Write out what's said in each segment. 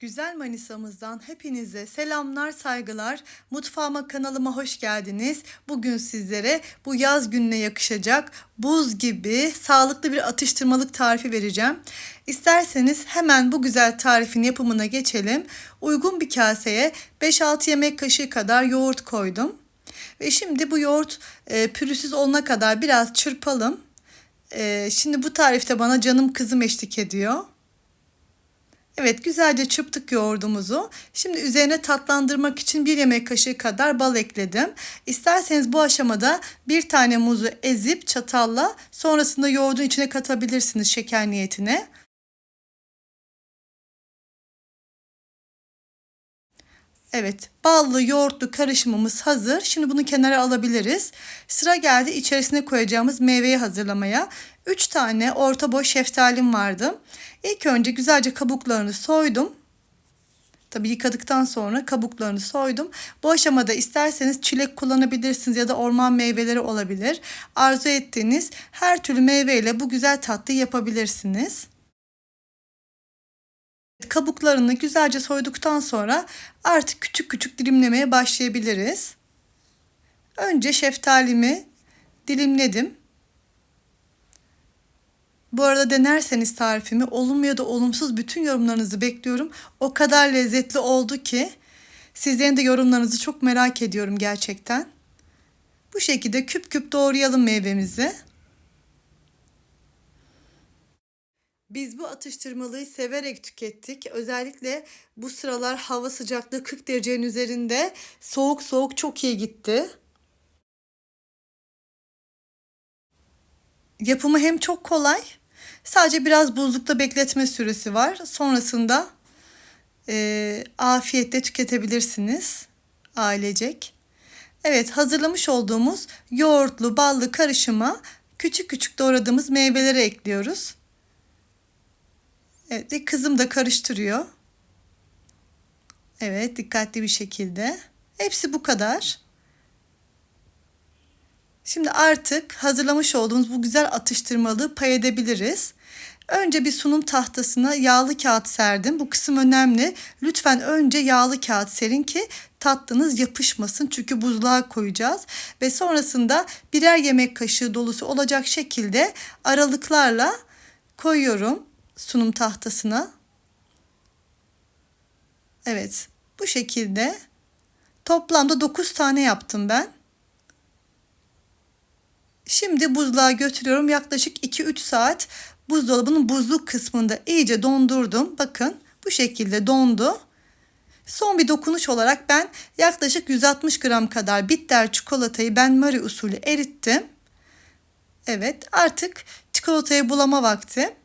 Güzel Manisa'mızdan hepinize selamlar, saygılar. Mutfağıma kanalıma hoş geldiniz. Bugün sizlere bu yaz gününe yakışacak buz gibi sağlıklı bir atıştırmalık tarifi vereceğim. İsterseniz hemen bu güzel tarifin yapımına geçelim. Uygun bir kaseye 5-6 yemek kaşığı kadar yoğurt koydum. Ve şimdi bu yoğurt e, pürüzsüz olana kadar biraz çırpalım. E, şimdi bu tarifte bana canım kızım eşlik ediyor. Evet güzelce çırptık yoğurdumuzu. Şimdi üzerine tatlandırmak için bir yemek kaşığı kadar bal ekledim. İsterseniz bu aşamada bir tane muzu ezip çatalla sonrasında yoğurdun içine katabilirsiniz şeker niyetine. Evet, ballı yoğurtlu karışımımız hazır. Şimdi bunu kenara alabiliriz. Sıra geldi içerisine koyacağımız meyveyi hazırlamaya. 3 tane orta boy şeftalim vardı. İlk önce güzelce kabuklarını soydum. Tabii yıkadıktan sonra kabuklarını soydum. Bu aşamada isterseniz çilek kullanabilirsiniz ya da orman meyveleri olabilir. Arzu ettiğiniz her türlü meyveyle bu güzel tatlıyı yapabilirsiniz. Kabuklarını güzelce soyduktan sonra artık küçük küçük dilimlemeye başlayabiliriz. Önce şeftalimi dilimledim. Bu arada denerseniz tarifimi olumlu ya da olumsuz bütün yorumlarınızı bekliyorum. O kadar lezzetli oldu ki sizlerin de yorumlarınızı çok merak ediyorum gerçekten. Bu şekilde küp küp doğrayalım meyvemizi. Biz bu atıştırmalıyı severek tükettik. Özellikle bu sıralar hava sıcaklığı 40 derecenin üzerinde soğuk soğuk çok iyi gitti. Yapımı hem çok kolay, sadece biraz buzlukta bekletme süresi var. Sonrasında e, afiyetle tüketebilirsiniz ailecek. Evet hazırlamış olduğumuz yoğurtlu ballı karışıma küçük küçük doğradığımız meyveleri ekliyoruz. Evet ve kızım da karıştırıyor. Evet dikkatli bir şekilde. Hepsi bu kadar. Şimdi artık hazırlamış olduğumuz bu güzel atıştırmalığı pay edebiliriz. Önce bir sunum tahtasına yağlı kağıt serdim. Bu kısım önemli. Lütfen önce yağlı kağıt serin ki tatlınız yapışmasın. Çünkü buzluğa koyacağız. Ve sonrasında birer yemek kaşığı dolusu olacak şekilde aralıklarla koyuyorum sunum tahtasına. Evet bu şekilde toplamda 9 tane yaptım ben. Şimdi buzluğa götürüyorum. Yaklaşık 2-3 saat buzdolabının buzluk kısmında iyice dondurdum. Bakın bu şekilde dondu. Son bir dokunuş olarak ben yaklaşık 160 gram kadar bitter çikolatayı ben Marie usulü erittim. Evet artık çikolatayı bulama vakti.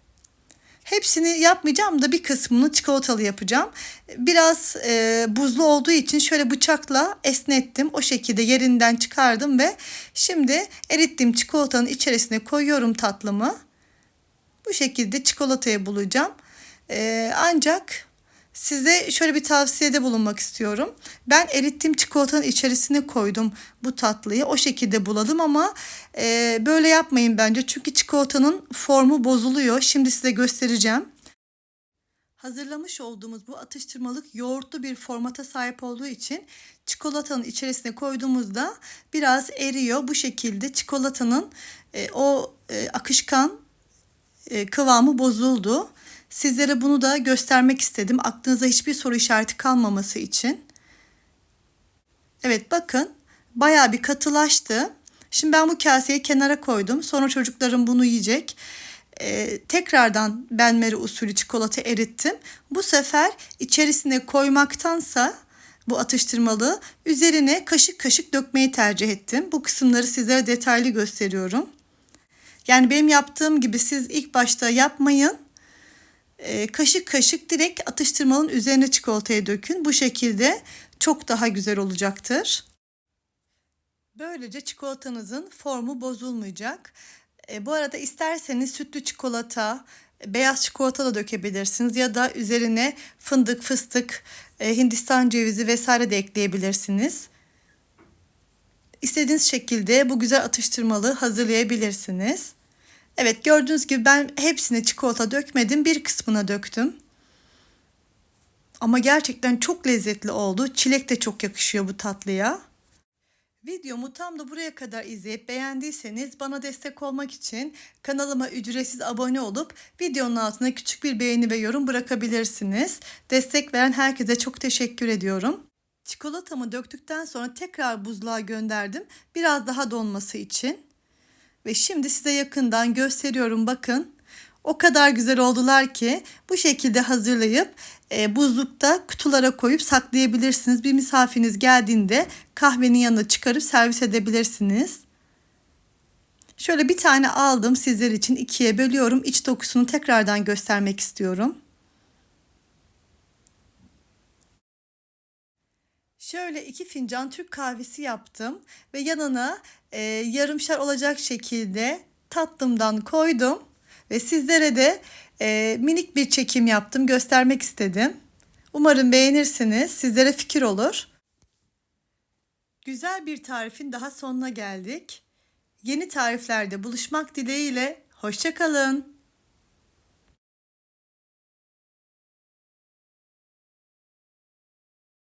Hepsini yapmayacağım da bir kısmını çikolatalı yapacağım. Biraz e, buzlu olduğu için şöyle bıçakla esnettim. O şekilde yerinden çıkardım ve şimdi erittiğim çikolatanın içerisine koyuyorum tatlımı. Bu şekilde çikolataya bulacağım. E, ancak Size şöyle bir tavsiyede bulunmak istiyorum. Ben erittiğim çikolatanın içerisine koydum bu tatlıyı. O şekilde buladım ama e, böyle yapmayın bence. Çünkü çikolatanın formu bozuluyor. Şimdi size göstereceğim. Hazırlamış olduğumuz bu atıştırmalık yoğurtlu bir formata sahip olduğu için çikolatanın içerisine koyduğumuzda biraz eriyor. Bu şekilde çikolatanın e, o e, akışkan e, kıvamı bozuldu. Sizlere bunu da göstermek istedim. Aklınıza hiçbir soru işareti kalmaması için. Evet bakın baya bir katılaştı. Şimdi ben bu kaseyi kenara koydum. Sonra çocuklarım bunu yiyecek. Ee, tekrardan benmeri usulü çikolata erittim. Bu sefer içerisine koymaktansa bu atıştırmalığı üzerine kaşık kaşık dökmeyi tercih ettim. Bu kısımları sizlere detaylı gösteriyorum. Yani benim yaptığım gibi siz ilk başta yapmayın. Ee, kaşık kaşık direkt atıştırmalının üzerine çikolataya dökün. Bu şekilde çok daha güzel olacaktır. Böylece çikolatanızın formu bozulmayacak. E, bu arada isterseniz sütlü çikolata, beyaz çikolata da dökebilirsiniz ya da üzerine fındık, fıstık, e, hindistan cevizi vesaire de ekleyebilirsiniz. İstediğiniz şekilde bu güzel atıştırmalığı hazırlayabilirsiniz. Evet gördüğünüz gibi ben hepsine çikolata dökmedim. Bir kısmına döktüm. Ama gerçekten çok lezzetli oldu. Çilek de çok yakışıyor bu tatlıya. Videomu tam da buraya kadar izleyip beğendiyseniz bana destek olmak için kanalıma ücretsiz abone olup videonun altına küçük bir beğeni ve yorum bırakabilirsiniz. Destek veren herkese çok teşekkür ediyorum. Çikolatamı döktükten sonra tekrar buzluğa gönderdim. Biraz daha donması için. Ve şimdi size yakından gösteriyorum bakın. O kadar güzel oldular ki bu şekilde hazırlayıp e, buzlukta kutulara koyup saklayabilirsiniz. Bir misafiriniz geldiğinde kahvenin yanına çıkarıp servis edebilirsiniz. Şöyle bir tane aldım sizler için ikiye bölüyorum. İç dokusunu tekrardan göstermek istiyorum. Şöyle iki fincan Türk kahvesi yaptım ve yanına e, yarımşar olacak şekilde tatlımdan koydum ve sizlere de e, minik bir çekim yaptım göstermek istedim. Umarım beğenirsiniz sizlere fikir olur. Güzel bir tarifin daha sonuna geldik. Yeni tariflerde buluşmak dileğiyle hoşçakalın.